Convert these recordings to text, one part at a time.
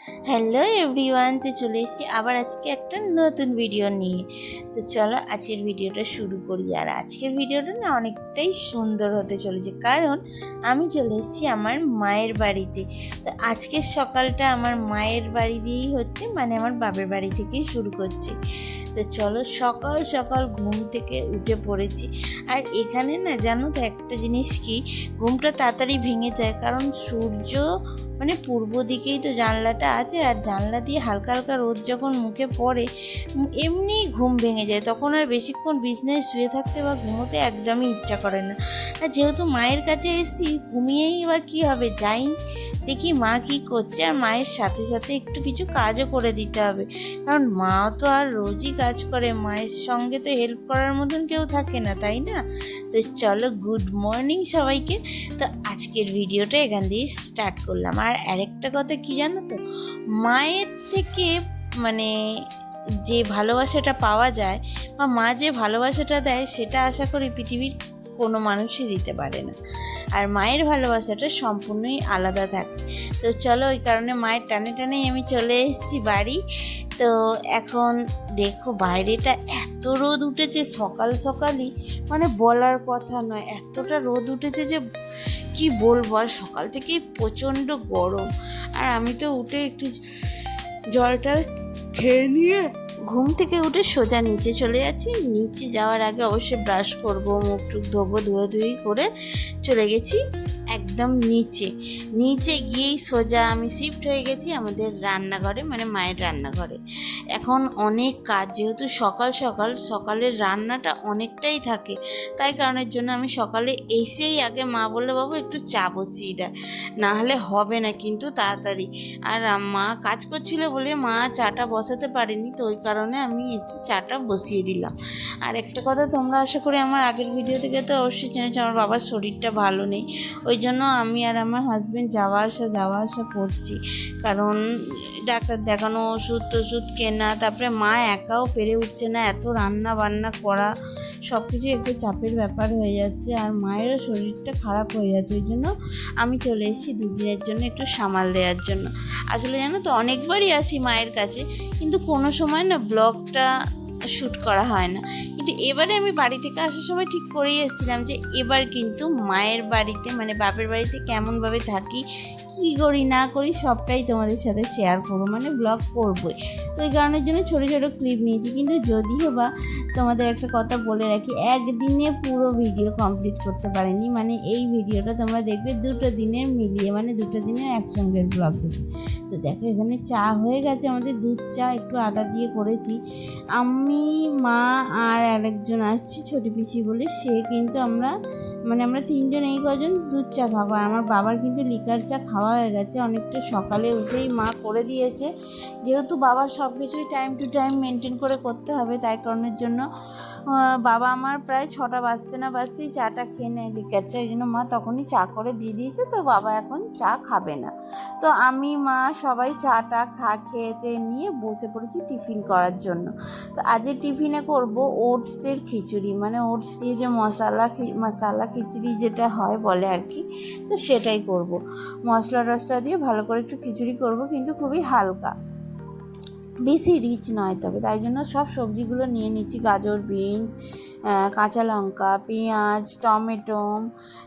Hello everyone, তো চলে এসেছি আবার আজকে একটা নতুন ভিডিও নিয়ে। তো চলো আজকের ভিডিওটা শুরু করি। আর আজকের ভিডিওটা না অনেকটাই সুন্দর হতে চলেছে। কারণ আমি চলে এসেছি আমার মায়ের বাড়িতে। তো আজকের সকালটা আমার মায়ের বাড়ি দিয়েই হচ্ছে মানে আমার বাপের বাড়ি থেকেই শুরু করছি। তো চলো সকাল সকাল ঘুম থেকে উঠে পড়েছি। আর এখানে না জানো তো একটা জিনিস কি? ঘুমটা তাড়াতাড়ি ভেঙে যায় কারণ সূর্য মানে পূর্ব দিকেই তো জানলাটা আছে আর জানলা দিয়ে হালকা হালকা রোদ যখন মুখে পড়ে উম, এমনিই ঘুম ভেঙে যায়। তখন আর বেশিক্ষণ বিছনায় শুয়ে থাকতে বা ঘুমোতে একদমই ইচ্ছা করে না। আর যেহেতু মায়ের কাছে এসেছি ঘুমিয়েই বা কী হবে? যাই দেখি মা কি করছে আর মায়ের সাথে সাথে একটু কিছু কাজও করে দিতে হবে। কারণ মা তো আর রোজই কাজ করে, মায়ের সঙ্গে তো হেল্প করার মতন কেউ থাকে না, তাই না? তো চলো গুড মর্নিং সবাইকে। তো আজকের ভিডিওটা এখান দিয়ে স্টার্ট করলাম। আর আরেকটা কথা কি জানো তো? মায়ের থেকে মানে যে ভালোবাসাটা পাওয়া যায় বা মা যে ভালোবাসাটা দেয়, সেটা আশা করি পৃথিবীর কোনো মানুষই দিতে পারে না। আর মায়ের ভালোবাসাটা সম্পূর্ণই আলাদা থাকে। তো চলো ওই কারণে মায়ের টানে টানেই আমি চলে এসেছি বাড়ি। তো এখন দেখো বাইরেটা এত রোদ উঠেছে সকাল সকালই। মানে বলার কথা নয়, এতটা রোদ উঠেছে যে কি বলব? আর সকাল থেকেই প্রচণ্ড গরম। আর আমি তো উঠে একটু জলটা খেয়ে নিয়ে ঘুম থেকে উঠে সোজা নিচে চলে যাচ্ছি। নিচে যাওয়ার আগে অবশ্যই ব্রাশ করব, মুখ টুক ধোবো, ধুয়ে ধুয়ে করে চলে গেছি। একদম নিচে। নিচে গিয়েই সোজা আমি শিফট হয়ে গেছি আমাদের রান্নাঘরে মানে মায়ের রান্নাঘরে। এখন অনেক কাজ, যেহেতু সকাল সকাল, সকালের রান্নাটা অনেকটাই থাকে। তাই কারণের জন্য আমি সকালে এসেই আগে মা বললে, বাবু, একটু চা বসিয়ে দেয় না হলে হবে না কিন্তু তাড়াতাড়ি। আর মা কাজ করছিল বলে মা চাটা বসাতে পারেনি, তো ওই কারণে আমি এসে চাটা বসিয়ে দিলাম। আর একটা কথা, তোমরা আশা করি আমার আগের ভিডিও থেকে তো অবশ্যই জেনেছো, আমার বাবার শরীরটা ভালো নেই। ওই জন্য আমি আর আমার হাজব্যান্ড যাওয়া আসা যাওয়া আসা করছি। কারণ ডাক্তার দেখানো ওষুধ টষুধ কেনা, তারপরে মা একাও পেরে উঠছে না, এত রান্না বান্না করা সব কিছু একটু চাপের ব্যাপার হয়ে যাচ্ছে আর মায়েরও শরীরটা খারাপ হয়ে যাচ্ছে। ওই জন্য আমি চলে এসেছি দুদিনের জন্য একটু সামাল দেওয়ার জন্য। আসলে জানো তো, অনেকবারই আসি মায়ের কাছে, কিন্তু কোনো সময় না ব্লগটা শ্যুট করা হয় না। কিন্তু এবারে আমি বাড়ি থেকে আসার সময় ঠিক করেই এসেছিলাম যে এবার কিন্তু মায়ের বাড়িতে মানে বাপের বাড়িতে কেমনভাবে থাকি কী করি, না করি সবটাই তোমাদের সাথে শেয়ার করব মানে ব্লগ করবোই। তো এই কারণের জন্য ছোটো ছোটো ক্লিপ নিয়েছি, কিন্তু যদিও বা তোমাদের একটা কথা বলে রাখি, একদিনে পুরো ভিডিও কমপ্লিট করতে পারিনি মানে এই ভিডিওটা তোমরা দেখবে দুটো দিনের মিলিয়ে মানে দুটো দিনের একসঙ্গের ব্লগ দেখবে। তো দেখো, এখানে চা হয়ে গেছে, আমাদের দুধ চা একটু আদা দিয়ে করেছি। আমি, মা আর আরেকজন আসছি, ছোটো পিসি বলে, সে কিন্তু আমরা মানে আমরা তিনজন, এই কজন দুধ চা খাব। আর আমার বাবার কিন্তু লিকার চা খাওয়া হয়ে গেছে। অনেকটা সকালে উঠেই মা করে দিয়েছে। যেহেতু বাবার সব কিছুই টাইম টু টাইম মেনটেন করে করতে হবে, তাই কারণের জন্য বাবা আমার প্রায় ছটা বাজতে না বাজতেই চাটা খেয়ে নেয় লিকার চা। এই জন্য মা তখনই চা করে দিয়ে দিয়েছে। তো বাবা এখন চা খাবে না। তো আমি, মা সবাই চাটা খা খেতে নিয়ে বসে পড়েছি টিফিন করার জন্য। তো আজকে টিফিনে করব ওটসের খিচুড়ি। মানে ওটস দিয়ে যে মশলা মশলা খিচুড়ি যেটা হয় বলে আর কি, তো সেটাই করব। মশলা টশলা দিয়ে ভালো করে একটু খিচুড়ি করব, কিন্তু খুবই হালকা। বেশি রিচ নয় তবে, তাই জন্য সব সবজিগুলো নিয়ে নিচ্ছি। গাজর, বিনস কাঁচা লঙ্কা, পেঁয়াজ, টমেটো,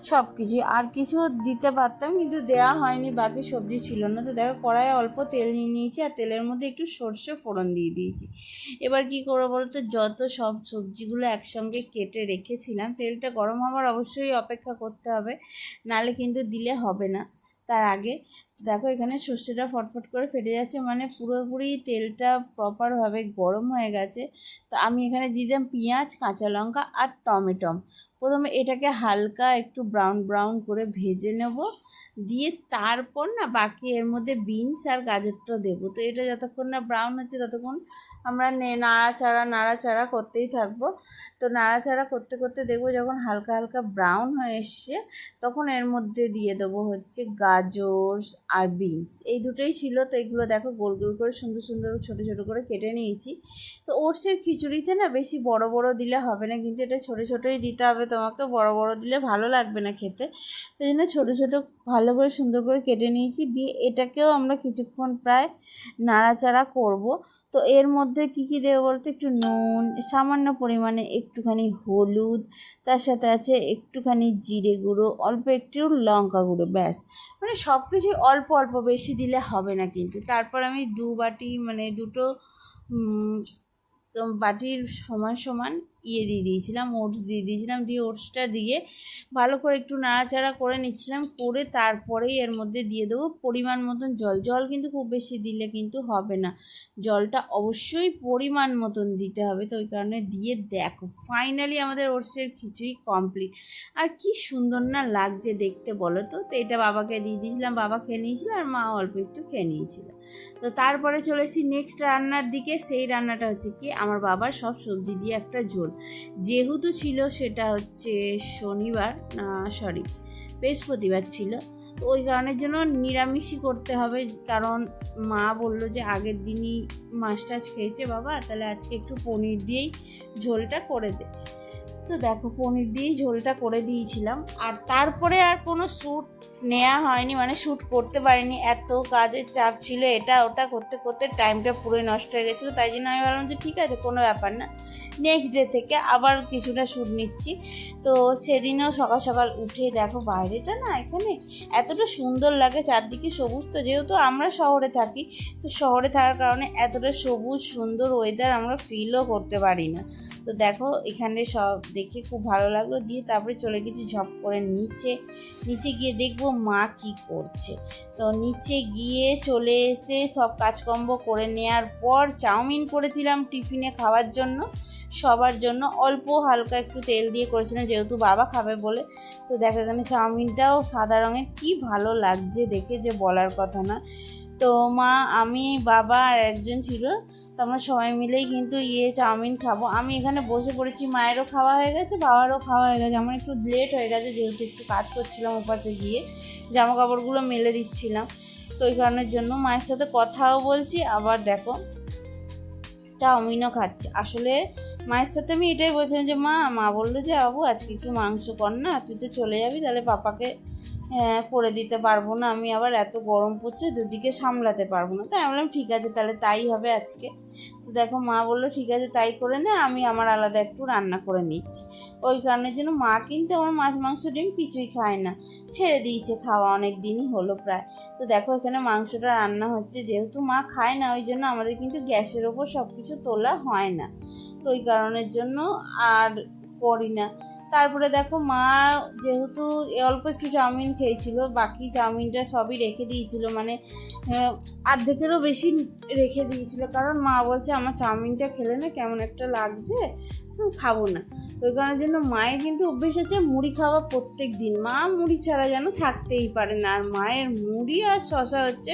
সব কিছু। আর কিছু দিতে পারতাম, কিন্তু দেওয়া হয়নি, বাকি সবজি ছিল না। তো দেখো কড়াই অল্প তেল নিয়ে নিয়েছি, আর তেলের মধ্যে একটু সর্ষে ফোড়ন দিয়ে দিয়েছি। এবার কি করব বলতো, যত সব সবজিগুলো একসঙ্গে কেটে রেখেছিলাম, তেলটা গরম হওয়ার অবশ্যই অপেক্ষা করতে হবে, নালে কিন্তু দিলে হবে না। তার আগে। দেখো এখানে সর্ষেটা ফটফট করে ফেটে যাচ্ছে মানে পুরোপুরি তেলটা প্রপারভাবে গরম হয়ে গেছে। তো আমি এখানে দিলাম পেঁয়াজ, কাঁচা লঙ্কা আর টমেটম প্রথমে এটাকে হালকা একটু ব্রাউন ব্রাউন করে ভেজে নেব। দিয়ে তারপর না বাকি এর মধ্যে বিনস আর গাজরটা দেবো। তো এটা যতক্ষণ না ব্রাউন হচ্ছে ততক্ষণ আমরা নে- নাড়াচাড়া নাড়াচাড়া করতেই থাকব। তো নাড়াচাড়া করতে করতে দেখব যখন হালকা হালকা ব্রাউন হয়ে এসছে, তখন এর মধ্যে দিয়ে দেবো হচ্ছে গাজর আর বিনস এই দুটোই ছিল, তো এগুলো দেখো গোল গোল করে সুন্দর সুন্দর ছোটো ছোটো করে কেটে নিয়েছি। তো ওটসের খিচুড়িতে না বেশি বড় বড় দিলে হবে না, কিন্তু এটা ছোটো ছোটোই দিতে হবে। তোমাকে বড় বড় দিলে ভালো লাগবে না খেতে। সেই জন্য ছোটো ছোটো ভালো করে সুন্দর করে কেটে নিয়েছি, দিয়ে এটাকেও আমরা কিছুক্ষণ প্রায় নাড়াচাড়া করব। তো এর মধ্যে কি কি দেবো বলতে? একটু নুন, সামান্য পরিমাণে একটুখানি হলুদ, তার সাথে আছে একটুখানি জিরে গুঁড়ো, অল্প একটু লঙ্কা গুঁড়ো, ব্যাস। মানে সব কিছুই অল্প অল্প, বেশি দিলে হবে না কিন্তু। তারপর আমি দু বাটি মানে দুটো বাটির সমান সমান ইয়ে দিয়ে দিয়েছিলাম, ওটস দিয়ে দিয়েছিলাম, দিয়ে ওটসটা দিয়ে ভালো করে একটু নাড়াচাড়া করে নিচ্ছিলাম, করে তারপরেই এর মধ্যে দিয়ে দেবো পরিমাণ মতন জল। জল কিন্তু খুব বেশি দিলে কিন্তু হবে না। জলটা অবশ্যই পরিমাণ মতন দিতে হবে, তো ওই কারণে দিয়ে দেখো ফাইনালি আমাদের ওটসের খিচুড়ি কমপ্লিট আর কি সুন্দর না লাগছে দেখতে, বলো তো? তো এটা বাবাকে দিয়ে দিয়েছিলাম, বাবা খেয়ে নিয়েছিল আর মা অল্প একটু খেয়ে নিয়েছিল। তো তারপরে চলে এসেছি নেক্সট রান্নার দিকে, সেই রান্নাটা হচ্ছে কি, আমার বাবার সব সবজি দিয়ে একটা ঝোল। যেহেতু ছিল সেটা হচ্ছে শনিবার, না সরি বৃহস্পতিবার ছিল। তো ওই কারণের জন্য নিরামিষই করতে হবে, কারণ মা বলল যে আগের দিনই মাছ টাছ খেয়েছে বাবা, তাহলে আজকে একটু পনির দিয়েই ঝোলটা করে দে। তো দেখো, পনির দিয়েই ঝোলটা করে দিয়েছিলাম। আর তারপরে আর কোনো শ্যুট নেওয়া হয়নি মানে শ্যুট করতে পারিনি। এত কাজের চাপ ছিল, এটা ওটা করতে করতে টাইমটা পুরোই নষ্ট হয়ে গেছিল। তাই জন্য আমি ভাবলাম যে ঠিক আছে, কোনো ব্যাপার না। নেক্সট ডে থেকে আবার কিছুটা শ্যুট নিচ্ছি। তো সেদিনও সকাল সকাল উঠে দেখো, বাইরেটা না এখানে এতটা সুন্দর লাগে, চারদিকে সবুজ। তো যেহেতু আমরা শহরে থাকি, তো শহরে থাকার কারণে এতটা সবুজ, সুন্দর ওয়েদার আমরা ফিলও করতে পারি না। তো দেখো, এখানে সব দেখে খুব ভালো লাগল। দিয়ে তারপরে চলে গেছি ঝপ করে নিচে। নিচে গিয়ে দেখব মা কি করছে। তো নিচে গিয়ে চলে এসে সব কাজকর্ম করে নেওয়ার পর চাউমিন করেছিলাম টিফিনে খাওয়ার জন্য। সবার জন্য অল্প হালকা একটু তেল দিয়ে করেছিলাম, যেহেতু বাবা খাবে বলে। তো দেখো এখানে চাউমিনটাও সাদা রঙের। কি ভালো লাগছে দেখে যে বলার কথা না। তো মা, আমি, বাবা আর একজন ছিল। তো আমরা সবাই মিলেই কিন্তু ইয়ে চাউমিন খাব। আমি এখানে বসে পড়েছি, মায়েরও খাওয়া হয়ে গেছে, বাবারও খাওয়া হয়ে গেছে। আমার একটু লেট হয়ে গেছে, যেহেতু একটু কাজ করছিলাম ওপাশে গিয়ে। জামা কাপড়গুলো মেলে দিচ্ছিলাম। তো ওই কারণের জন্য মায়ের সাথে কথাও বলছি, আবার দেখো চাউমিনও খাচ্ছি। আসলে মায়ের সাথে আমি এটাই বলছিলাম যে, মা মা বলল যে, বাবু, আজকে একটু মাংস কর না, তুই তো চলে যাবি, তাহলে পাপাকে করে দিতে পারব না। আমি আবার এত গরম পড়ছে, দুদিকে সামলাতে পারব না। তাই আমি বললাম, ঠিক আছে, তাহলে তাই হবে আজকে। তো দেখো, মা বলল, ঠিক আছে, তাই করে নে, আমি আমার আলাদা একটু রান্না করে নিচ্ছি। ওই কারণের জন্য মা কিন্তু আমার মাছ, মাংস, ডিম কিছুই খায় না। ছেড়ে দিয়েছে, খাওয়া অনেক দিনই হলো প্রায়। তো দেখো, এখানে মাংসটা রান্না হচ্ছে। যেহেতু মা খায় না, ওই জন্য আমাদের কিন্তু গ্যাসের ওপর সব কিছু তোলা হয় না। তো ওই কারণের জন্য আর করি না। তারপরে দেখো মা যেহেতু অল্প একটু চাউমিন খেয়েছিল, বাকি চাউমিনটা সবই রেখে দিয়েছিল মানে অর্ধেকেরও বেশি রেখে দিয়েছিল, কারণ মা বলছে আমার চাউমিনটা খেলে না কেমন একটা লাগছে খাব না। ওই কারণের জন্য মায়ের কিন্তু অভ্যেস আছে মুড়ি খাওয়া প্রত্যেক দিন। মা মুড়ি ছাড়া যেন থাকতেই পারে না, আর মায়ের মুড়ি আর শশা হচ্ছে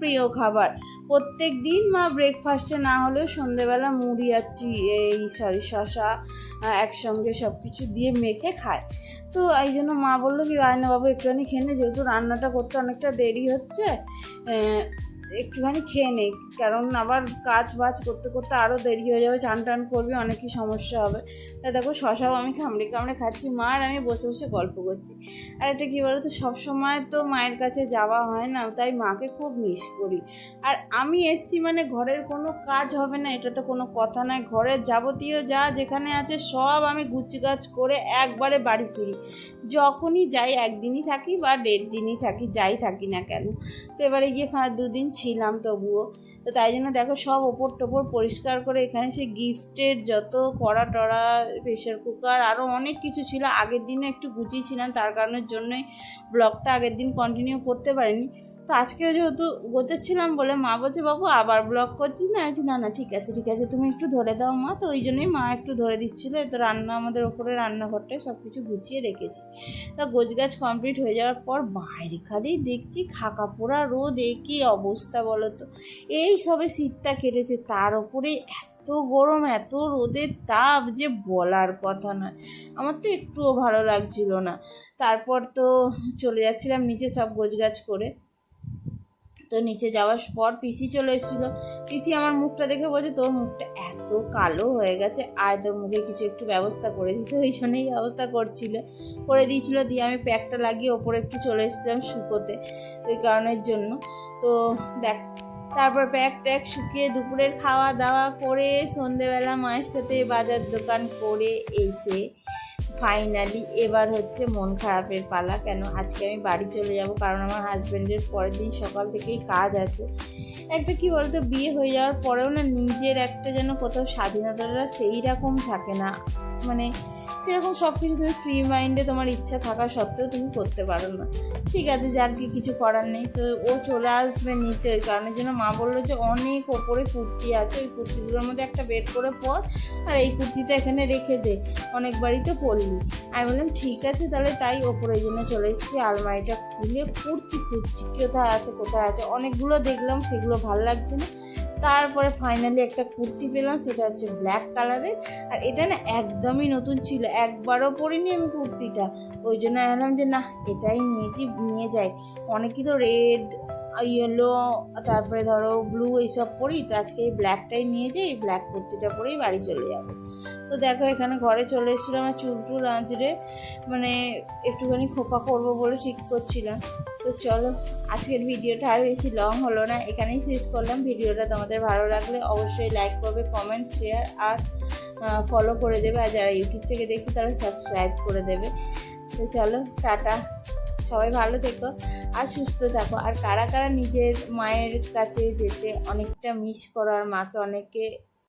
প্রিয় খাবার। প্রত্যেক দিন মা ব্রেকফাস্টে না হলেও সন্ধেবেলা মুড়ি আর চি, এই সরি শশা একসঙ্গে সব কিছু দিয়ে মেখে খায়। তো এই জন্য মা বলল কি, রায়না বাবু একটুখানি খেয়ে যেহেতু রান্নাটা করতে অনেকটা দেরি হচ্ছে একটুখানি খেয়ে নে কারণ আবার কাজ বাজ করতে করতে আরও দেরি হয়ে যাবে, চান টান করবি অনেকই সমস্যা হবে। তা দেখো, শশাও আমি কামড়ে কামড়ে খাচ্ছি, মা আর আমি বসে বসে গল্প করছি। আর এটা কী বলতো সবসময় তো মায়ের কাছে যাওয়া হয় না, তাই মাকে খুব মিস করি। আর আমি এসছি মানে ঘরের কোনো কাজ হবে না, এটা তো কোনো কথা নয়, ঘরের যাবতীয় যা যেখানে আছে সব আমি গুছগাছ করে একবারে বাড়ি ফিরি। যখনই যাই একদিনই থাকি বা দেড় দিনই থাকি, যাই থাকি না কেন। তো এবারে গিয়ে খা- দুদিন ছিলাম তবুও। তো তাই জন্য দেখো সব ওপর টোপর পরিষ্কার করে এখানে সে গিফটের যত কড়া টড়া প্রেশার কুকার আরও অনেক কিছু ছিল। আগের দিনও একটু গুছিয়েছিলাম, তার কারণের জন্যই ব্লগটা আগের দিন কন্টিনিউ করতে পারিনি। তো আজকেও যেহেতু গোছাচ্ছিলাম বলে মা বলছে, বাবু, আবার ব্লগ করছিস? না, আমি না না, ঠিক আছে ঠিক আছে, তুমি একটু ধরে দাও মা। তো ওই জন্যই মা একটু ধরে দিচ্ছিল। তো রান্না, আমাদের ওপরে রান্নাঘরটায় সব কিছু গুছিয়ে রেখেছি। তা গোছ গাছ কমপ্লিট হয়ে যাওয়ার পর বাইরে খালি দেখছি খাকা পোড়া রোদ, এ কী অবস্থা বলো তো এই সবে শীতটা কেটেছে, তার ওপরে এত গরম, এত রোদের তাপ যে বলার কথা নয়। আমার তো একটুও ভালো লাগছিল না। তারপর তো চলে যাচ্ছিলাম নিচে সব গোছ গাছ করে। তো নিচে যাওয়ার পর পিসি চলে এসেছিল। পিসি আমার মুখটা দেখে বলছে, তোর মুখটা এত কালো হয়ে গেছে আর তোর মুখে কিছু একটু ব্যবস্থা করে দিতে। ওই জন্যই ব্যবস্থা করছিল। করে দিয়েছিল, দিয়ে আমি প্যাকটা লাগিয়ে ওপরে একটু চলে এসেছিলাম শুকোতে, ওই কারণের জন্য। তো দেখ, তারপর প্যাক ট্যাক শুকিয়ে দুপুরের খাওয়া দাওয়া করে সন্ধেবেলা মায়ের সাথে বাজার দোকান করে এসে ফাইনালি এবার হচ্ছে মন খারাপের পালা। কেন? আজকে আমি বাড়ি চলে যাব কারণ আমার হাজব্যান্ডের পরের দিন সকাল থেকেই কাজ আছে। একটা কি বলতো, বিয়ে হয়ে যাওয়ার পরেও না নিজের একটা যেন কোথাও স্বাধীনতাটা সেই রকম থাকে না। মানে সেরকম সব কিছু তুমি ফ্রি মাইন্ডে তোমার ইচ্ছা থাকা সত্ত্বেও তুমি করতে পারো না। ঠিক আছে যার কি কিছু করার নেই। তো ও চলে আসবে নিতে, ওই কারণের জন্য মা বলল যে অনেক ওপরে কুর্তি আছে, ওই কুর্তিগুলোর মধ্যে একটা বের করে পর আর এই কুর্তিটা এখানে রেখে দে। অনেকবারই তো পড়লি আমি বললাম, ঠিক আছে, তাহলে তাই ওপরের জন্য চলে এসেছি। আলমারিটা খুলে কুর্তি খুঁজছি। কোথায় আছে কোথায় আছে? অনেকগুলো দেখলাম, সেগুলো ভালো লাগছে না। তারপরে ফাইনালি একটা কুর্তি পেলাম, সেটা হচ্ছে ব্ল্যাক কালারের আর এটা না একদমই নতুন ছিল। একবারও পরিনি আমি কুর্তিটা। ওই জন্য ভাবলাম যে না এটাই নিয়েছি, নিয়ে যাই। অনেকেই তো রেড ইয়েলো তারপরে ধরো ব্লু এইসব পরি, তো আজকে এই ব্ল্যাকটাই নিয়ে যাই এই ব্ল্যাক কুর্তিটা পরেই বাড়ি চলে যাব। তো দেখো, এখানে ঘরে চলে এসেছিলাম আমার চুল টুল আঁচড়ে মানে একটুখানি খোপা করব বলে ঠিক করছিলাম। তো চলো, আজকের ভিডিওটা আর বেশি লং হলো না, এখানেই শেষ করলাম। ভিডিওটা তোমাদের ভালো লাগলে অবশ্যই লাইক করবে কমেন্ট শেয়ার আর ফলো করে দেবে। আর যারা ইউটিউব থেকে দেখছে, তারা সাবস্ক্রাইব করে দেবে। তো চলো, টাটা। সবাই ভালো থেকো আর সুস্থ থাকো। আর কারা কারা নিজের মায়ের কাছে যেতে অনেকটা মিস করো, আর মাকে অনেকে